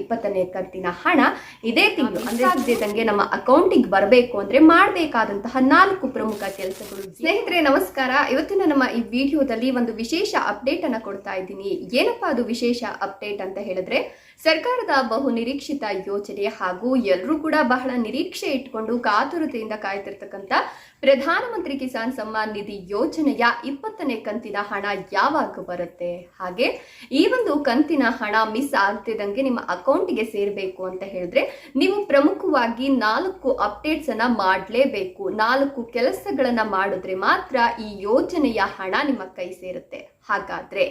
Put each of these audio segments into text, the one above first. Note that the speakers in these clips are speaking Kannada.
ಇಪ್ಪತ್ತನೇ ಕಂತಿನ ಹಣ ಇದೇ ತಿಂಗಳು, ಅಂದ್ರೆ ತಂಗೆ ನಮ್ಮ ಅಕೌಂಟಿಗೆ ಬರಬೇಕು ಅಂದ್ರೆ ಮಾಡಬೇಕಾದಂತಹ ನಾಲ್ಕು ಪ್ರಮುಖ ಕೆಲಸಗಳು. ಸ್ನೇಹಿತರೆ, ನಮಸ್ಕಾರ. ಇವತ್ತಿನ ನಮ್ಮ ಈ ವಿಡಿಯೋದಲ್ಲಿ ಒಂದು ವಿಶೇಷ ಅಪ್ಡೇಟ್ ಅನ್ನ ಕೊಡ್ತಾ ಇದ್ದೀನಿ. ಏನಪ್ಪಾ ಅದು ವಿಶೇಷ ಅಪ್ಡೇಟ್ ಅಂತ ಹೇಳಿದ್ರೆ, ಸರ್ಕಾರದ ಬಹು ನಿರೀಕ್ಷಿತ ಯೋಜನೆ ಹಾಗೂ ಎಲ್ಲರೂ ಕೂಡ ಬಹಳ ನಿರೀಕ್ಷೆ ಇಟ್ಕೊಂಡು ಕಾತುರತೆಯಿಂದ ಕಾಯ್ತಿರ್ತಕ್ಕಂಥ ಪ್ರಧಾನಮಂತ್ರಿ ಕಿಸಾನ್ ಸಮ್ಮಾನ್ ನಿಧಿ ಯೋಜನೆಯ ಇಪ್ಪತ್ತನೇ ಕಂತಿನ ಹಣ ಯಾವಾಗ ಬರುತ್ತೆ? ಹಾಗೆ ಈ ಒಂದು ಕಂತಿನ ಹಣ ಮಿಸ್ ಆಗ್ತಿದ್ದಂಗೆ ನಿಮ್ಮ ಅಕೌಂಟ್ಗೆ ಸೇರಬೇಕು ಅಂತ ಹೇಳಿದ್ರೆ ನೀವು ಪ್ರಮುಖವಾಗಿ ನಾಲ್ಕು ಅಪ್ಡೇಟ್ಸ್ ಅನ್ನ ಮಾಡಲೇಬೇಕು. ನಾಲ್ಕು ಕೆಲಸಗಳನ್ನ ಮಾಡಿದ್ರೆ ಮಾತ್ರ ಈ ಯೋಜನೆಯ ಹಣ ನಿಮ್ಮ ಕೈ ಸೇರುತ್ತೆ. ಹಾಗಾದ್ರೆ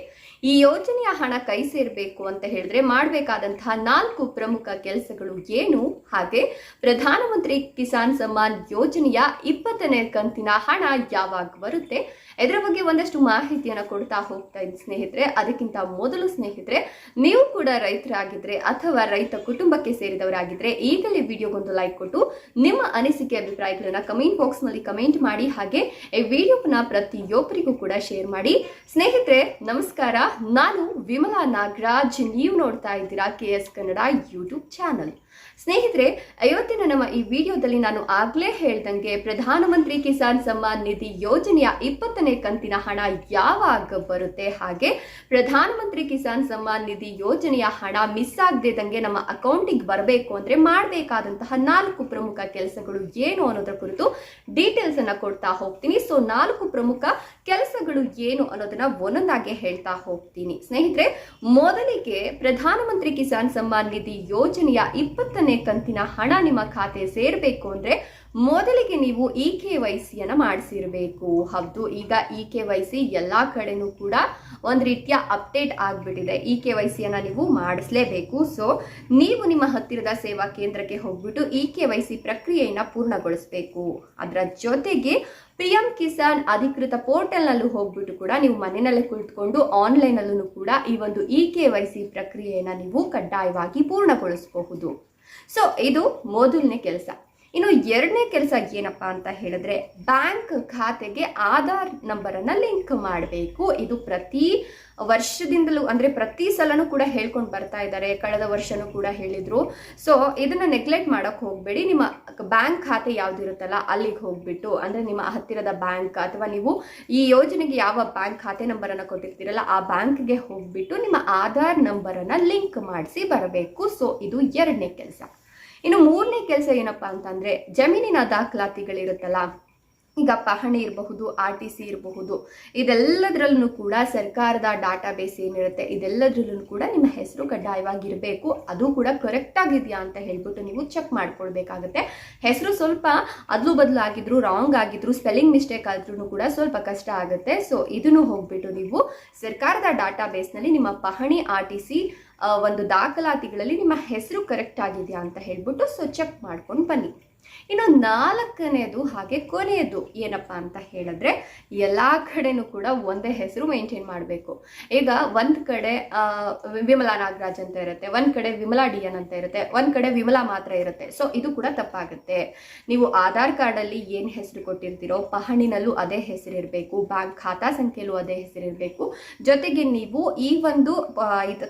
ಈ ಯೋಜನೆಯ ಹಣ ಕೈ ಸೇರಬೇಕು ಅಂತ ಹೇಳಿದ್ರೆ ಮಾಡಬೇಕಾದಂತಹ ನಾಲ್ಕು ಪ್ರಮುಖ ಕೆಲಸಗಳು ಏನು? ಹಾಗೆ ಪ್ರಧಾನಮಂತ್ರಿ ಕಿಸಾನ್ ಸಮ್ಮಾನ್ ಯೋಜನೆಯ ಇಪ್ಪತ್ತನೇ ಕಂತಿನ ಹಣ ಯಾವಾಗ ಬರುತ್ತೆ? ಇದರ ಬಗ್ಗೆ ಒಂದಷ್ಟು ಮಾಹಿತಿಯನ್ನು ಕೊಡ್ತಾ ಹೋಗ್ತಾ ಇದ್ದ ಸ್ನೇಹಿತರೆ. ಅದಕ್ಕಿಂತ ಮೊದಲು ಸ್ನೇಹಿತರೆ, ನೀವು ಕೂಡ ರೈತರಾಗಿದ್ರೆ ಅಥವಾ ರೈತ ಕುಟುಂಬಕ್ಕೆ ಸೇರಿದವರಾಗಿದ್ರೆ ಈಗಲೇ ವಿಡಿಯೋಗೊಂದು ಲೈಕ್ ಕೊಟ್ಟು ನಿಮ್ಮ ಅನಿಸಿಕೆ ಅಭಿಪ್ರಾಯಗಳನ್ನ ಕಮೆಂಟ್ ಬಾಕ್ಸ್ನಲ್ಲಿ ಕಮೆಂಟ್ ಮಾಡಿ ಹಾಗೆ ಈ ವಿಡಿಯೋನ ಪ್ರತಿಯೊಬ್ಬರಿಗೂ ಕೂಡ ಶೇರ್ ಮಾಡಿ. ಸ್ನೇಹಿತರೆ, ನಮಸ್ಕಾರ. ನಾನು ವಿಮಲಾ ನಾಗರಾಜ್. ನೀವು ನೋಡ್ತಾ ಇದ್ದೀರಾ K S Kannada YouTube channel ಸ್ನೇಹಿತರೆ ಇವತ್ತಿನ ನಮ್ಮ ಈ ವಿಡಿಯೋದಲ್ಲಿ ನಾನು ಆಗ್ಲೇ ಹೇಳ್ದಂಗೆ ಪ್ರಧಾನಮಂತ್ರಿ ಕಿಸಾನ್ ಸಮ್ಮಾನ್ ನಿಧಿ ಯೋಜನೆಯ ಇಪ್ಪತ್ತನೇ ಕಂತಿನ ಹಣ ಯಾವಾಗ ಬರುತ್ತೆ? ಹಾಗೆ ಪ್ರಧಾನಮಂತ್ರಿ ಕಿಸಾನ್ ಸಮ್ಮಾನ್ ನಿಧಿ ಯೋಜನೆಯ ಹಣ ಮಿಸ್ ಆಗದಿದ್ದಂಗೆ ನಮ್ಮ ಅಕೌಂಟಿಗೆ ಬರಬೇಕು ಅಂದ್ರೆ ಮಾಡಬೇಕಾದಂತಹ ನಾಲ್ಕು ಪ್ರಮುಖ ಕೆಲಸಗಳು ಏನು ಅನ್ನೋದ್ರ ಕುರಿತು ಡೀಟೇಲ್ಸ್ ಅನ್ನ ಕೊಡ್ತಾ ಹೋಗ್ತೀನಿ. ಸೊ ನಾಲ್ಕು ಪ್ರಮುಖ ಕೆಲಸಗಳು ಏನು ಅನ್ನೋದನ್ನ ಒಂದೊಂದಾಗಿ ಹೇಳ್ತಾ ಹೋಗ್ತೀನಿ. ಸ್ನೇಹಿತರೆ, ಮೊದಲಿಗೆ ಪ್ರಧಾನಮಂತ್ರಿ ಕಿಸಾನ್ ಸಮ್ಮಾನ್ ನಿಧಿ ಯೋಜನೆಯ ಇಪ್ಪತ್ತನೇ ಕಂತಿನ ಹಣ ನಿಮ್ಮ ಖಾತೆ ಸೇರಬೇಕು ಅಂದ್ರೆ ಮೊದಲಿಗೆ ನೀವು ಇ ಕೆ ವೈ ಸಿಯನ್ನು ಮಾಡಿಸಿರಬೇಕು. ಹೌದು, ಈಗ ಇ ಕೆ ವೈ ಸಿ ಎಲ್ಲ ಕಡೆನೂ ಕೂಡ ಒಂದು ರೀತಿಯ ಅಪ್ಡೇಟ್ ಆಗಿಬಿಟ್ಟಿದೆ. ಇ ಕೆ ವೈ ಸಿಯನ್ನು ನೀವು ಮಾಡಿಸ್ಲೇಬೇಕು. ಸೊ ನೀವು ನಿಮ್ಮ ಹತ್ತಿರದ ಸೇವಾ ಕೇಂದ್ರಕ್ಕೆ ಹೋಗ್ಬಿಟ್ಟು ಇ ಕೆ ವೈ ಸಿ ಪ್ರಕ್ರಿಯೆಯನ್ನು ಪೂರ್ಣಗೊಳಿಸಬೇಕು. ಅದರ ಜೊತೆಗೆ ಪಿ ಎಂ ಕಿಸಾನ್ ಅಧಿಕೃತ ಪೋರ್ಟಲ್ನಲ್ಲೂ ಹೋಗ್ಬಿಟ್ಟು ಕೂಡ ನೀವು ಮನೆಯಲ್ಲೇ ಕುಳಿತುಕೊಂಡು ಆನ್ಲೈನಲ್ಲೂ ಕೂಡ ಈ ಒಂದು ಇ ಕೆ ವೈ ಸಿ ಪ್ರಕ್ರಿಯೆಯನ್ನು ನೀವು ಕಡ್ಡಾಯವಾಗಿ ಪೂರ್ಣಗೊಳಿಸಬಹುದು. ಸೊ ಇದು ಮೊದಲನೇ ಕೆಲಸ. ಇನ್ನು ಎರಡನೇ ಕೆಲಸ ಏನಪ್ಪಾ ಅಂತ ಹೇಳಿದ್ರೆ ಬ್ಯಾಂಕ್ ಖಾತೆಗೆ ಆಧಾರ್ ನಂಬರನ್ನು ಲಿಂಕ್ ಮಾಡಬೇಕು. ಇದು ಪ್ರತಿ ವರ್ಷದಿಂದಲೂ ಅಂದರೆ ಪ್ರತಿ ಸಲನೂ ಕೂಡ ಹೇಳ್ಕೊಂಡು ಬರ್ತಾ ಇದ್ದಾರೆ. ಕಳೆದ ವರ್ಷನೂ ಕೂಡ ಹೇಳಿದ್ರು. ಸೊ ಇದನ್ನ ನೆಗ್ಲೆಕ್ಟ್ ಮಾಡೋಕೆ ಹೋಗಬೇಡಿ. ನಿಮ್ಮ ಬ್ಯಾಂಕ್ ಖಾತೆ ಯಾವ್ದಿರುತ್ತಲ್ಲ ಅಲ್ಲಿಗೆ ಹೋಗ್ಬಿಟ್ಟು, ಅಂದರೆ ನಿಮ್ಮ ಹತ್ತಿರದ ಬ್ಯಾಂಕ್ ಅಥವಾ ನೀವು ಈ ಯೋಜನೆಗೆ ಯಾವ ಬ್ಯಾಂಕ್ ಖಾತೆ ನಂಬರನ್ನು ಕೊಟ್ಟಿರ್ತೀರಲ್ಲ ಆ ಬ್ಯಾಂಕ್ಗೆ ಹೋಗ್ಬಿಟ್ಟು ನಿಮ್ಮ ಆಧಾರ್ ನಂಬರನ್ನು ಲಿಂಕ್ ಮಾಡಿಸಿ ಬರಬೇಕು. ಸೊ ಇದು ಎರಡನೇ ಕೆಲಸ. ಇನ್ನು ಮೂರನೇ ಕೆಲಸ ಏನಪ್ಪಾ ಅಂತಂದ್ರೆ ಜಮೀನಿನ ದಾಖಲಾತಿಗಳಿರುತ್ತಲ್ಲ. ಈಗ ಪಹಣಿ ಇರಬಹುದು, ಆರ್ ಟಿ ಸಿ ಇರಬಹುದು, ಇದೆಲ್ಲದರಲ್ಲೂ ಕೂಡ ಸರ್ಕಾರದ ಡಾಟಾ ಬೇಸ್ ಏನಿರುತ್ತೆ, ಇದೆಲ್ಲದ್ರಲ್ಲೂ ಕೂಡ ನಿಮ್ಮ ಹೆಸರು ಕಡ್ಡಾಯವಾಗಿರಬೇಕು. ಅದು ಕೂಡ ಕರೆಕ್ಟ್ ಆಗಿದೆಯಾ ಅಂತ ಹೇಳ್ಬಿಟ್ಟು ನೀವು ಚೆಕ್ ಮಾಡ್ಕೊಳ್ಬೇಕಾಗುತ್ತೆ. ಹೆಸರು ಸ್ವಲ್ಪ ಅದಲು ಬದಲು ಆಗಿದ್ರು ರಾಂಗ್ ಆಗಿದ್ರು ಸ್ಪೆಲ್ಲಿಂಗ್ ಮಿಸ್ಟೇಕ್ ಆದ್ರೂ ಕೂಡ ಸ್ವಲ್ಪ ಕಷ್ಟ ಆಗುತ್ತೆ. ಸೊ ಇದನ್ನು ಹೋಗ್ಬಿಟ್ಟು ನೀವು ಸರ್ಕಾರದ ಡಾಟಾ ಬೇಸ್ನಲ್ಲಿ ನಿಮ್ಮ ಪಹಣಿ, ಆರ್ ಟಿ ಸಿ ಒಂದು ದಾಖಲಾತಿಗಳಲ್ಲಿ ನಿಮ್ಮ ಹೆಸರು ಕರೆಕ್ಟ್ ಆಗಿದೆಯಾ ಅಂತ ಹೇಳ್ಬಿಟ್ಟು ಸೊ ಚೆಕ್ ಮಾಡ್ಕೊಂಡು ಬನ್ನಿ. ಇನ್ನು ನಾಲ್ಕನೇದು ಹಾಗೆ ಕೊನೆಯದು ಏನಪ್ಪ ಅಂತ ಹೇಳಿದ್ರೆ ಎಲ್ಲ ಕಡೆನೂ ಕೂಡ ಒಂದೇ ಹೆಸರು ಮೇಂಟೈನ್ ಮಾಡಬೇಕು. ಈಗ ಒಂದು ಕಡೆ ವಿಮಲಾ ನಾಗರಾಜ್ ಅಂತ ಇರುತ್ತೆ, ಒಂದು ಕಡೆ ವಿಮಲಾ ಡಿ ಅಂತ ಇರುತ್ತೆ, ಒಂದು ಕಡೆ ವಿಮಲಾ ಮಾತ್ರ ಇರುತ್ತೆ. ಸೊ ಇದು ಕೂಡ ತಪ್ಪಾಗುತ್ತೆ. ನೀವು ಆಧಾರ್ ಕಾರ್ಡಲ್ಲಿ ಏನು ಹೆಸರು ಕೊಟ್ಟಿರ್ತೀರೋ, ಪಹಣಿನಲ್ಲೂ ಅದೇ ಹೆಸರು ಇರಬೇಕು, ಬ್ಯಾಂಕ್ ಖಾತಾ ಸಂಖ್ಯೆಯಲ್ಲೂ ಅದೇ ಹೆಸರು ಇರಬೇಕು. ಜೊತೆಗೆ ನೀವು ಈ ಒಂದು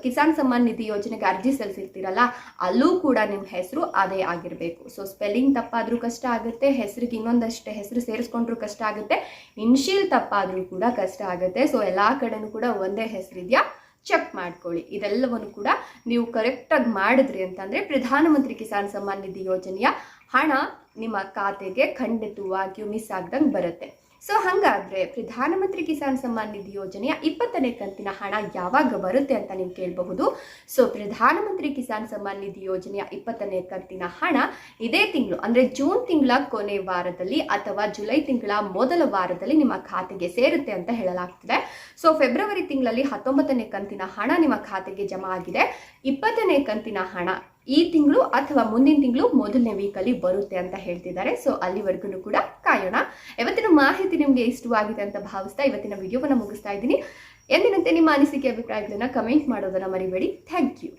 ಕಿಸಾನ್ ಸಮ್ಮಾನ್ ನಿಧಿ ಯೋಜನೆಗೆ ಅರ್ಜಿ ಸಲ್ಲಿಸಿರ್ತೀರಲ್ಲ, ಅಲ್ಲೂ ಕೂಡ ನಿಮ್ಮ ಹೆಸರು ಅದೇ ಆಗಿರಬೇಕು. ಸೊ ಸ್ಪೆಲ್ಲಿಂಗ್ ತಪ್ಪಾದ್ರೂ ಕಷ್ಟ ಆಗುತ್ತೆ, ಹೆಸರಿಗೆ ಇನ್ನೊಂದಷ್ಟು ಹೆಸರು ಸೇರಿಸ್ಕೊಂಡ್ರೂ ಕಷ್ಟ ಆಗುತ್ತೆ, ಇನ್ಶಿಯಲ್ ತಪ್ಪಾದರೂ ಕೂಡ ಕಷ್ಟ ಆಗುತ್ತೆ. ಸೊ ಎಲ್ಲ ಕಡೆನೂ ಕೂಡ ಒಂದೇ ಹೆಸರಿದೆಯಾ ಚೆಕ್ ಮಾಡ್ಕೊಳ್ಳಿ. ಇದೆಲ್ಲವನ್ನು ಕೂಡ ನೀವು ಕರೆಕ್ಟಾಗಿ ಮಾಡಿದ್ರಿ ಅಂತಂದರೆ ಪ್ರಧಾನಮಂತ್ರಿ ಕಿಸಾನ್ ಸಮ್ಮಾನ್ ನಿಧಿ ಯೋಜನೆಯ ಹಣ ನಿಮ್ಮ ಖಾತೆಗೆ ಖಂಡಿತವಾಗಿಯೂ ಮಿಸ್ ಆಗ್ದಂಗೆ ಬರುತ್ತೆ. ಸೊ ಹಾಗಾದರೆ ಪ್ರಧಾನಮಂತ್ರಿ ಕಿಸಾನ್ ಸಮ್ಮಾನ್ ನಿಧಿ ಯೋಜನೆಯ ಇಪ್ಪತ್ತನೇ ಕಂತಿನ ಹಣ ಯಾವಾಗ ಬರುತ್ತೆ ಅಂತ ನೀವು ಕೇಳಬಹುದು. ಸೊ ಪ್ರಧಾನಮಂತ್ರಿ ಕಿಸಾನ್ ಸಮ್ಮಾನ್ ನಿಧಿ ಯೋಜನೆಯ ಇಪ್ಪತ್ತನೇ ಕಂತಿನ ಹಣ ಇದೇ ತಿಂಗಳು, ಅಂದ್ರೆ ಜೂನ್ ತಿಂಗಳ ಕೊನೆ ವಾರದಲ್ಲಿ ಅಥವಾ ಜುಲೈ ತಿಂಗಳ ಮೊದಲ ವಾರದಲ್ಲಿ ನಿಮ್ಮ ಖಾತೆಗೆ ಸೇರುತ್ತೆ ಅಂತ ಹೇಳಲಾಗ್ತಿದೆ. ಸೊ ಫೆಬ್ರವರಿ ತಿಂಗಳಲ್ಲಿ ಹತ್ತೊಂಬತ್ತನೇ ಕಂತಿನ ಹಣ ನಿಮ್ಮ ಖಾತೆಗೆ ಜಮಾ ಆಗಿದೆ. ಇಪ್ಪತ್ತನೇ ಕಂತಿನ ಹಣ ಈ ತಿಂಗಳು ಅಥವಾ ಮುಂದಿನ ತಿಂಗಳು ಮೊದಲನೇ ವೀಕಲ್ಲಿ ಬರುತ್ತೆ ಅಂತ ಹೇಳ್ತಿದ್ದಾರೆ. ಸೊ ಅಲ್ಲಿವರೆಗೂ ಕೂಡ ಕಾಯೋಣ. ಇವತ್ತಿನ ಮಾಹಿತಿ ನಿಮಗೆ ಇಷ್ಟವಾಗಿದೆ ಅಂತ ಭಾವಿಸ್ತಾ ಇವತ್ತಿನ ವಿಡಿಯೋವನ್ನು ಮುಗಿಸ್ತಾ ಇದ್ದೀನಿ. ಎಂದಿನಂತೆ ನಿಮ್ಮ ಅನಿಸಿಕೆ, ಅಭಿಪ್ರಾಯಗಳನ್ನು ಕಮೆಂಟ್ ಮಾಡೋದನ್ನ ಮರಿಬೇಡಿ. Thank you